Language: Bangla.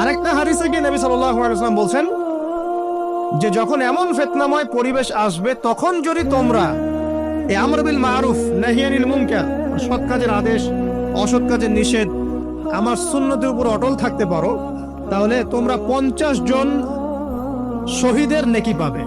আরেকটা হাদিসে গিয়ে নবী সাল্লাল্লাহু আলাইহি বলছেন যে যখন এমন ফেতনাময় পরিবেশ আসবে, তখন যদি তোমরা এ আমর বিল মারুফ নাহিয়ানিল মুনকার সৎ কাজের আদেশ, অসৎ কাজের নিষেধ, আমার সুন্নতির উপর অটল থাকতে পারো, তাহলে তোমরা পঞ্চাশ জন শহীদের নেকি পাবে।